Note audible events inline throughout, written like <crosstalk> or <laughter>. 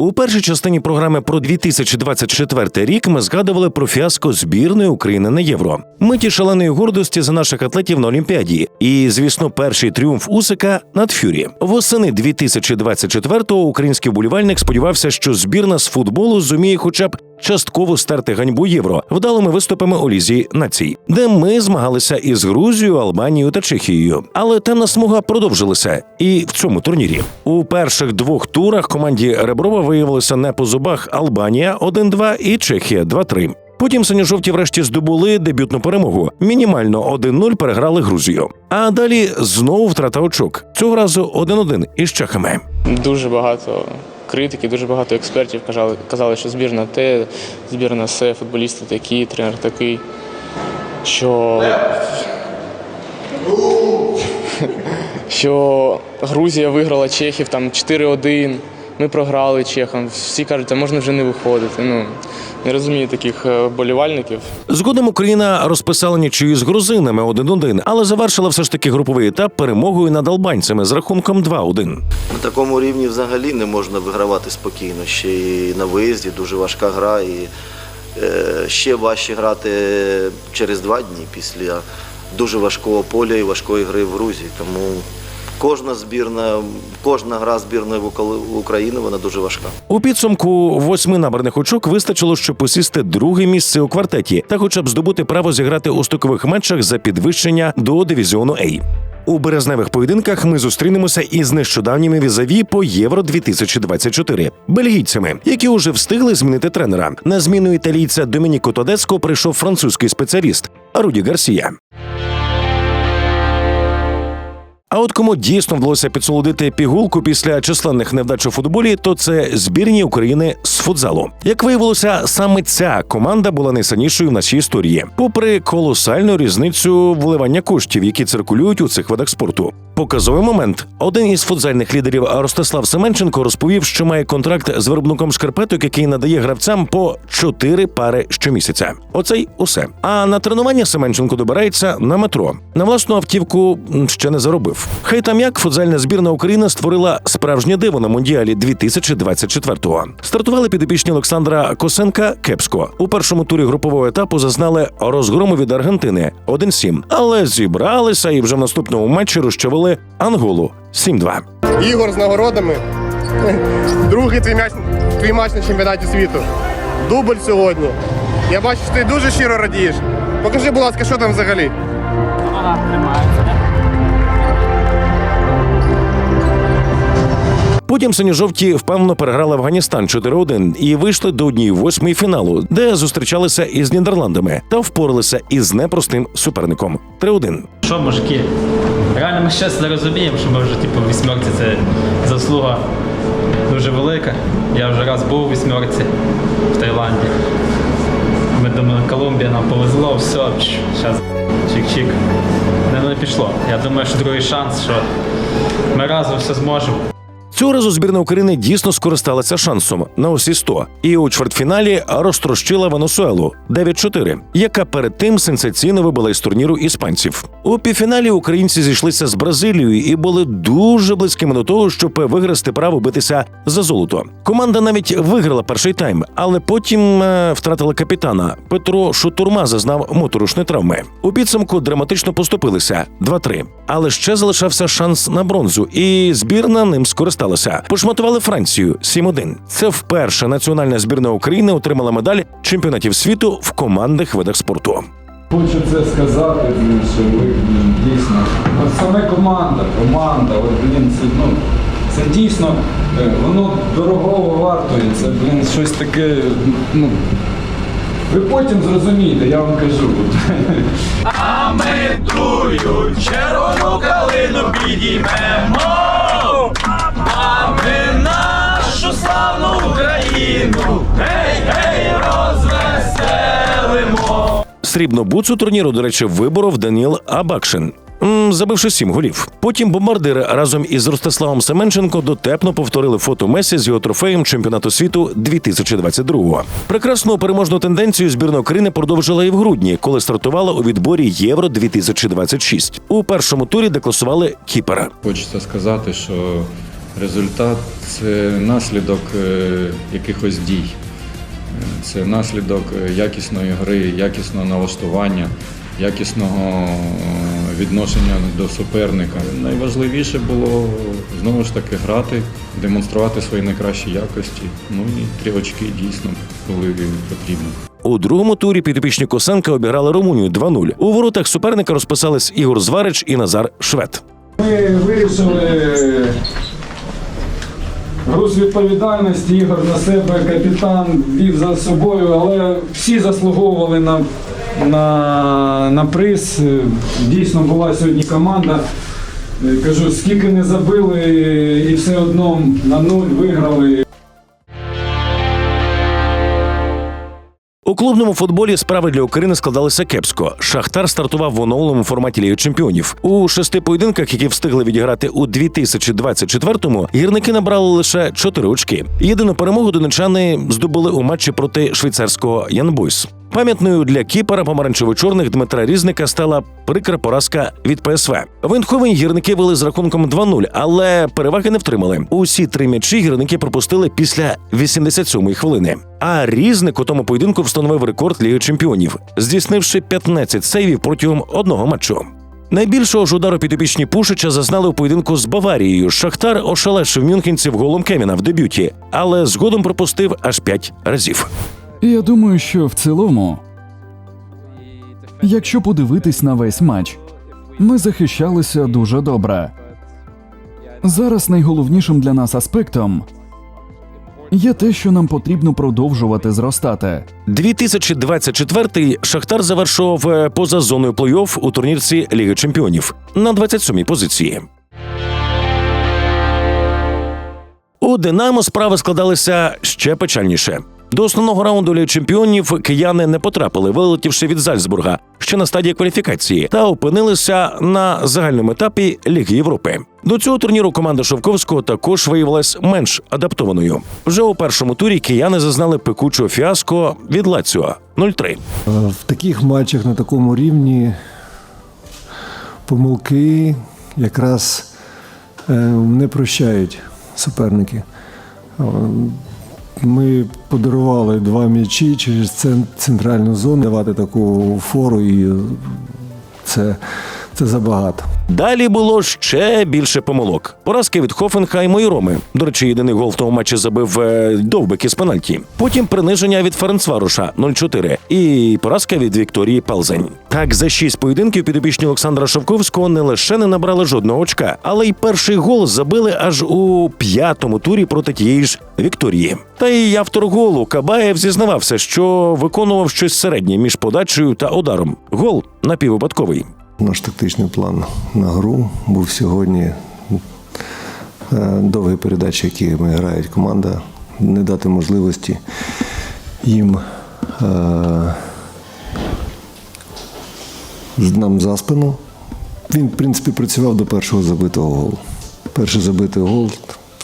У першій частині програми про 2024 рік ми згадували про фіаско збірної України на євро. Миті шаленої гордості за наших атлетів на Олімпіаді. І, звісно, перший тріумф Усика над Фюрі. Восени 2024-го український болівальник сподівався, що збірна з футболу зуміє, хоча б частково стерти ганьбу євро вдалими виступами у лізі націй, де ми змагалися із Грузією, Албанією та Чехією. Але темна смуга продовжилася і в цьому турнірі. У перших двох турах команді Реброва виявилося не по зубах Албанія 1-2 і Чехія 2-3. Потім синьо-жовті врешті здобули дебютну перемогу. Мінімально 1-0 переграли Грузію. А далі знову втрата очок. Цього разу 1-1 із чехами. Дуже багато критики, дуже багато експертів казали, казали, що збірна те, збірна все, футболісти такі, тренер такий. Що, <laughs> що Грузія виграла Чехів там 4-1. Ми програли Чехам. Всі кажуть, а можна вже не виходити. Ну, не розумію таких е, болівальників. Згодом Україна розписала нічию з грузинами 1-1, але завершила все ж таки груповий етап перемогою над албанцями з рахунком 2-1. На такому рівні взагалі не можна вигравати спокійно. Ще і на виїзді дуже важка гра, і е, ще важче грати через два дні після дуже важкого поля і важкої гри в Грузії. Тому кожна збірна, кожна гра збірної України вона дуже важка. У підсумку восьми набраних очок вистачило, щоб посісти друге місце у квартеті та, хоча б здобути право зіграти у стикових матчах за підвищення до дивізіону А. У березневих поєдинках ми зустрінемося із нещодавніми візаві по Євро 2024 бельгійцями, які уже встигли змінити тренера. На зміну італійця Домініко Тодеско прийшов французький спеціаліст Руді Гарсія. А от кому дійсно вдалося підсолодити пігулку після численних невдач у футболі, то це збірні України з футзалу. Як виявилося, саме ця команда була найсильнішою в нашій історії, попри колосальну різницю вливання коштів, які циркулюють у цих видах спорту. Показовий момент. Один із футзальних лідерів Ростислав Семенченко розповів, що має контракт з виробником шкарпеток, який надає гравцям по чотири пари щомісяця. Й усе. А на тренування Семенченко добирається на метро. На власну автівку ще не заробив. Хай там як футзальна збірна України створила справжнє диво на мундіалі 2024-го. Стартували підопічні Олександра Косенка кепсько. У першому турі групового етапу зазнали розгрому від Аргентини 1-7. Але зібралися і вже в наступному матчі розчавили Анголу 7-2. Ігор з нагородами. Другий твій м'яч, твій матч на чемпіонаті світу. Дубль сьогодні. Я бачу, що ти дуже щиро радієш. Покажи, будь ласка, що там взагалі. Потім синьо-жовті впевнено переграли Афганістан 4-1 і вийшли до однієї восьмої фіналу, де зустрічалися із Нідерландами та впоралися із непростим суперником 3-1. Що, мужики? Реально ми зараз не розуміємо, що ми вже типу, вісьмерці це заслуга дуже велика. Я вже раз був у вісьмерці в Таїланді. Ми думали, Колумбія нам повезло, все, зараз чик-чик. Не, не пішло. Я думаю, що другий шанс, що ми разом все зможемо. Цього разу збірна України дійсно скористалася шансом на усі 100 і у чвертьфіналі розтрощила Венесуелу 9-4, яка перед тим сенсаційно вибила із турніру іспанців. У півфіналі українці зійшлися з Бразилією і були дуже близькими до того, щоб виграти право битися за золото. Команда навіть виграла перший тайм, але потім е, втратила капітана. Петро Шутурма зазнав моторошної травми. У підсумку драматично поступилися 2-3. Але ще залишався шанс на бронзу, і збірна ним скористалася. Пошматували Францію 7-1. Це вперше національна збірна України отримала медаль чемпіонатів світу в командних видах спорту. Хочу це сказати, що ви блін, дійсно. От саме команда, команда, от блін, це ну. Це дійсно, е, воно дорогого вартує. Це, блін, щось таке. Ну, ви потім зрозумієте, я вам кажу. Срібну буцу турніру, до речі, виборов Даніл Абакшин. Забивши сім голів. Потім бомбардири разом із Ростиславом Семенченко дотепно повторили фото Месі з його трофеєм чемпіонату світу 2022-го. Прекрасну переможну тенденцію збірна України продовжила і в грудні, коли стартувала у відборі Євро 2026 У першому турі декласували Кіпера. Хочеться сказати, що результат це наслідок е, якихось дій. Е, Це наслідок е, якісної гри, якісного налаштування, якісного відношення до суперника. Найважливіше було знову ж таки грати, демонструвати свої найкращі якості. Ну і три очки дійсно були потрібні. У другому турі підопічні Косенка обіграли Румунію 2-0. У воротах суперника розписались Ігор Зварич і Назар Швед. Ми вирішили груз відповідальності, Ігор на себе, капітан вів за собою, але всі заслуговували на, на, на приз. Дійсно була сьогодні команда. Кажу, скільки не забили, і все одно на нуль виграли. У клубному футболі справи для України складалися кепсько. Шахтар стартував в оновленому форматі Ліги Чемпіонів. У шести поєдинках, які встигли відіграти у 2024-му, гірники набрали лише чотири очки. Єдину перемогу донечани здобули у матчі проти швейцарського Янбойс. Пам'ятною для кіпера помаранчево-чорних Дмитра Різника стала прикра поразка від ПСВ. В гірники вели з рахунком 2-0, але переваги не втримали. Усі три м'ячі гірники пропустили після 87-ї хвилини. А різник у тому поєдинку встановив рекорд Ліги Чемпіонів, здійснивши 15 сейвів протягом одного матчу. Найбільшого ж удару підопічні Пушича зазнали у поєдинку з Баварією. Шахтар ошелешив мюнхенців голом Кеміна в дебюті, але згодом пропустив аж 5 разів. Я думаю, що в цілому, якщо подивитись на весь матч, ми захищалися дуже добре. Зараз найголовнішим для нас аспектом є те, що нам потрібно продовжувати зростати. 2024-й Шахтар завершував е, поза зоною плей-офф у турнірці Ліги Чемпіонів на 27-й позиції. У Динамо справи складалися ще печальніше. До основного раунду Ліги чемпіонів кияни не потрапили, вилетівши від Зальцбурга ще на стадії кваліфікації, та опинилися на загальному етапі Ліги Європи. До цього турніру команда Шовковського також виявилась менш адаптованою. Вже у першому турі кияни зазнали пекучого фіаско від Лаціо 0-3. В таких матчах на такому рівні помилки якраз е, не прощають суперники. Ми подарували два м'ячі через цен- центральну зону. Давати таку фору і це, це забагато. Далі було ще більше помилок. Поразки від Хофенхайму і Роми. До речі, єдиний гол в тому матчі забив е, Довбик із пенальті. Потім приниження від Ференцваруша 0-4 і поразка від Вікторії Палзень. Так, за шість поєдинків підопічні Олександра Шовковського не лише не набрали жодного очка, але й перший гол забили аж у п'ятому турі проти тієї ж Вікторії. Та й автор голу Кабаєв зізнавався, що виконував щось середнє між подачею та ударом. Гол напіввипадковий. Наш тактичний план на гру був сьогодні е, довгі передачі, які ми грають команда, не дати можливості їм е, нам за спину. Він, в принципі, працював до першого забитого голу. Перший забитий гол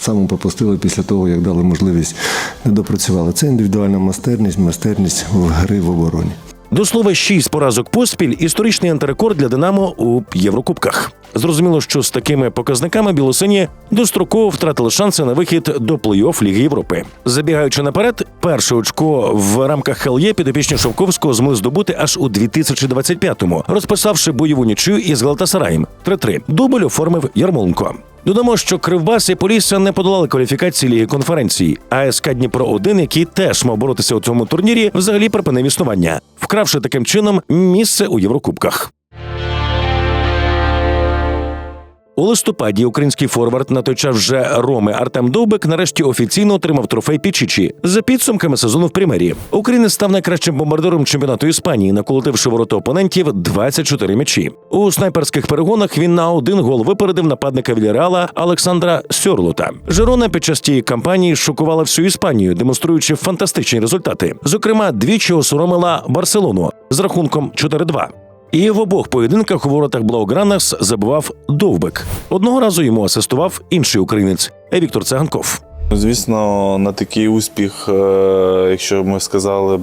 саме пропустили після того, як дали можливість не допрацювали. Це індивідуальна майстерність, майстерність в гри в обороні. До слова, шість поразок поспіль історичний антирекорд для Динамо у Єврокубках. Зрозуміло, що з такими показниками білосині достроково втратили шанси на вихід до плей-офф Ліги Європи. Забігаючи наперед, перше очко в рамках ХЛЄ підопічні Шовковського змогли здобути аж у 2025-му, розписавши бойову нічию із Галатасараєм 3-3. Дубль оформив Ярмоленко. Додамо, що Кривбас і Полісся не подолали кваліфікації ліги конференції. А СК Дніпро 1 який теж мав боротися у цьому турнірі, взагалі припинив існування, вкравши таким чином місце у Єврокубках. У листопаді український форвард на той час вже Роми Артем Довбик нарешті офіційно отримав трофей Пічічі за підсумками сезону в Примері. Українець став найкращим бомбардиром чемпіонату Іспанії, наколотивши ворота опонентів 24 м'ячі. У снайперських перегонах він на один гол випередив нападника Вільяреала Олександра Сьорлота. Жерона під час тієї кампанії шокувала всю Іспанію, демонструючи фантастичні результати. Зокрема, двічі осоромила Барселону з рахунком 4-2. І в обох поєдинках у воротах Блаугранас забивав Довбик. Одного разу йому асистував інший українець Віктор Цаганков. Звісно, на такий успіх, е, якщо ми сказали б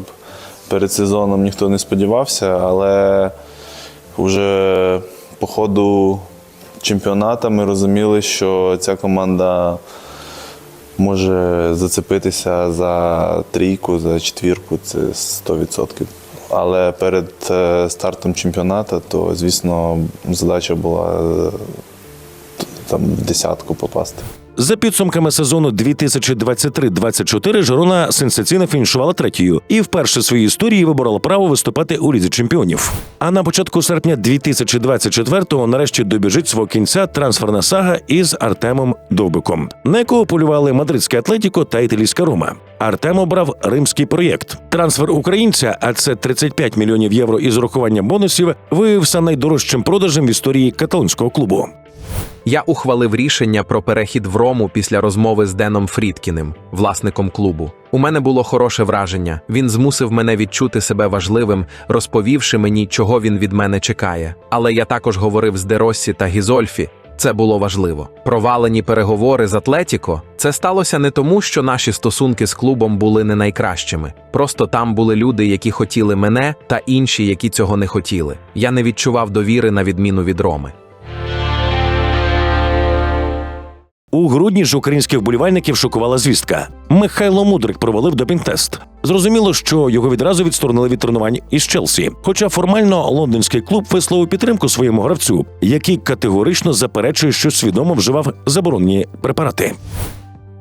перед сезоном, ніхто не сподівався, але вже по ходу чемпіонату ми розуміли, що ця команда може зацепитися за трійку, за четвірку, це 100%. Але перед е, стартом чемпіонату, то, звісно, задача була е, там в десятку попасти. За підсумками сезону 2023-24 Жирона сенсаційно фінішувала третьою і вперше в своїй історії виборола право виступати у лізі чемпіонів. А на початку серпня 2024-го нарешті добіжить свого кінця трансферна сага із Артемом Довбиком, на якого полювали мадридське Атлетіко та італійська Рома. Артем обрав римський проєкт. Трансфер українця, а це 35 мільйонів євро із урахуванням бонусів, виявився найдорожчим продажем в історії каталонського клубу. Я ухвалив рішення про перехід в Рому після розмови з Деном Фрідкіним, власником клубу. У мене було хороше враження. Він змусив мене відчути себе важливим, розповівши мені, чого він від мене чекає. Але я також говорив з Деросі та Гізольфі. Це було важливо. Провалені переговори з Атлетіко. Це сталося не тому, що наші стосунки з клубом були не найкращими. Просто там були люди, які хотіли мене, та інші, які цього не хотіли. Я не відчував довіри на відміну від Роми. У грудні ж українських вболівальників шокувала звістка. Михайло Мудрик провалив допінг-тест. Зрозуміло, що його відразу відсторонили від тренувань із Челсі. Хоча формально лондонський клуб висловив підтримку своєму гравцю, який категорично заперечує, що свідомо вживав заборонені препарати.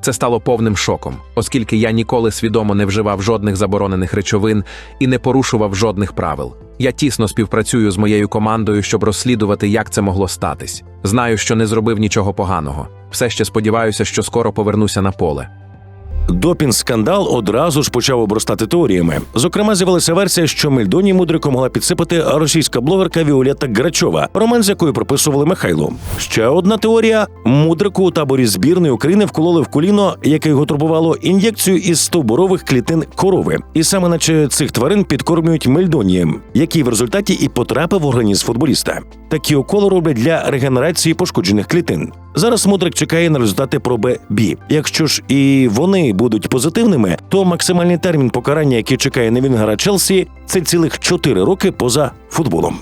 Це стало повним шоком, оскільки я ніколи свідомо не вживав жодних заборонених речовин і не порушував жодних правил. Я тісно співпрацюю з моєю командою, щоб розслідувати, як це могло статись. Знаю, що не зробив нічого поганого. Все ще сподіваюся, що скоро повернуся на поле. Допінг-скандал одразу ж почав обростати теоріями. Зокрема, з'явилася версія, що Мельдоні Мудрику могла підсипати російська блогерка Віолетта Грачова, роман з якою приписували Михайлу. Ще одна теорія: Мудрику у таборі збірної України вкололи в коліно, яке його турбувало, ін'єкцію із стовбурових клітин корови. І саме наче цих тварин підкормлюють мельдонієм, який в результаті і потрапив в організм футболіста. Такі уколи роблять для регенерації пошкоджених клітин. Зараз Мудрик чекає на результати проби БІ. Якщо ж і вони будуть позитивними, то максимальний термін покарання, який чекає на Вінгера Челсі, це цілих 4 роки поза футболом.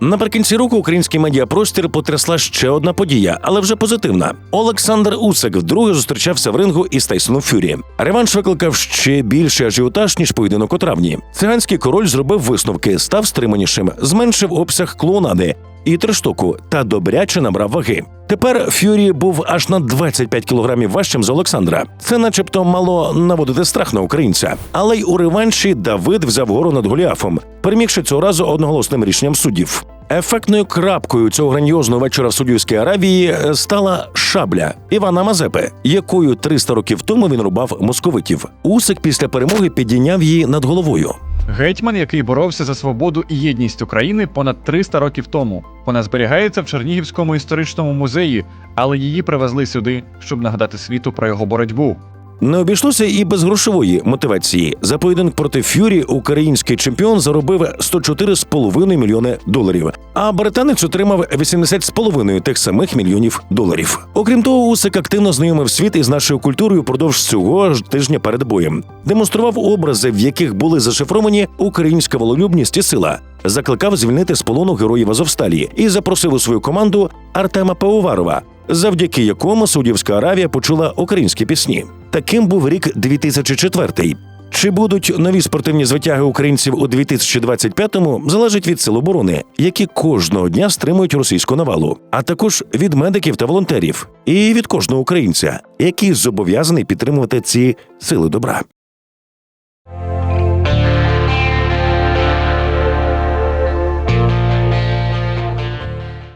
Наприкінці року український медіапростір потрясла ще одна подія, але вже позитивна. Олександр Усик вдруге зустрічався в рингу із Тайсоном Фюрі. Реванш викликав ще більше ажіотаж, ніж поєдинок у травні. Циганський король зробив висновки, став стриманішим, зменшив обсяг клоунади і трештоку та добряче набрав ваги. Тепер Ф'юрі був аж на 25 кілограмів важчим за Олександра. Це, начебто, мало наводити страх на українця. Але й у реванші Давид взяв гору над Голіафом, перемігши цього разу одноголосним рішенням суддів. Ефектною крапкою цього грандіозного вечора в Суддівській Аравії е, стала шабля Івана Мазепи, якою 300 років тому він рубав московитів. Усик після перемоги підійняв її над головою. Гетьман, який боровся за свободу і єдність України понад 300 років тому. Вона зберігається в Чернігівському історичному музеї, але її привезли сюди, щоб нагадати світу про його боротьбу. Не обійшлося і без грошової мотивації. За поєдинок проти Ф'юрі український чемпіон заробив 104,5 мільйони доларів, а британець отримав 80,5 тих самих мільйонів доларів. Окрім того, Усик активно знайомив світ із нашою культурою впродовж цього ж тижня перед боєм, демонстрував образи, в яких були зашифровані українська вололюбність і сила. Закликав звільнити з полону героїв Азовсталі і запросив у свою команду Артема Пивоварова, завдяки якому Саудівська Аравія почула українські пісні. Таким був рік 2004. Чи будуть нові спортивні звитяги українців у 2025-му, залежить від сил оборони, які кожного дня стримують російську навалу, а також від медиків та волонтерів, і від кожного українця, який зобов'язаний підтримувати ці сили добра.